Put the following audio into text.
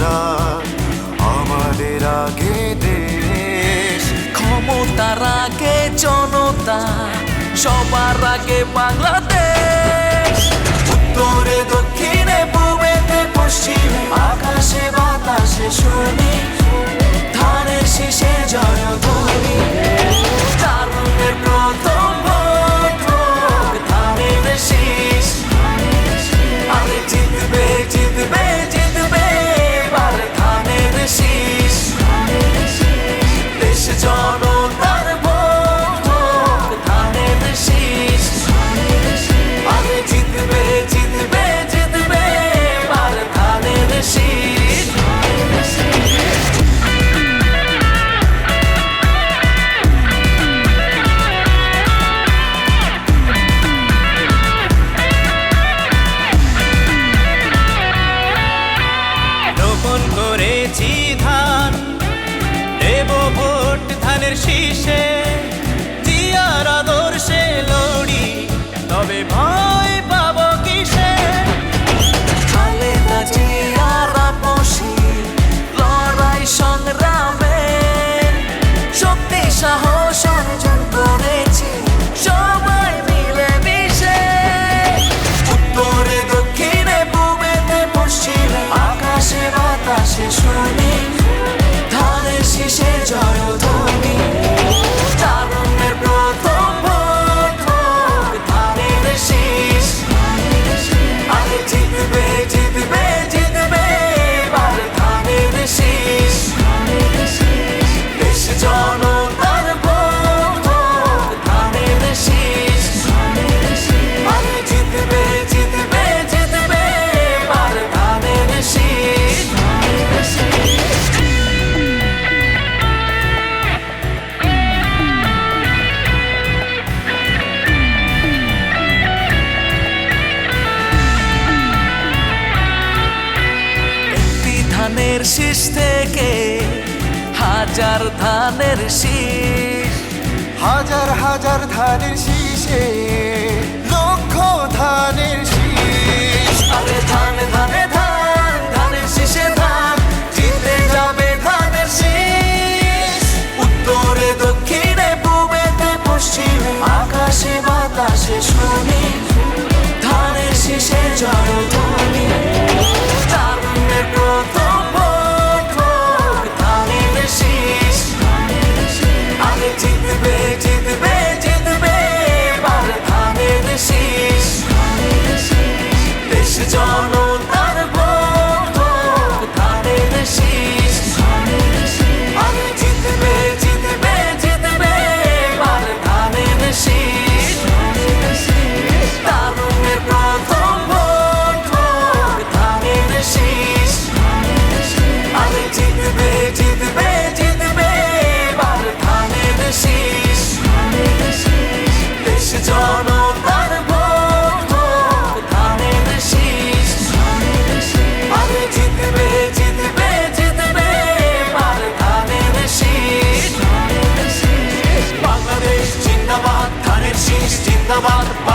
তোরা আমাদের আগে দেশ। ক্ষমতার আগে জনতা সবার আগে বাংলাদেশ। উত্তরে দক্ষিণে পূবেতে পশ্চিমে বুনেছি ধান। দেব ভোট ধানের শীষে জিয়ারা ধানের শীষ থেকে হাজার ধানের শীষ। হাজার হাজার ধানের শীষে লক্ষ ধানের শীষ। আরে Think about the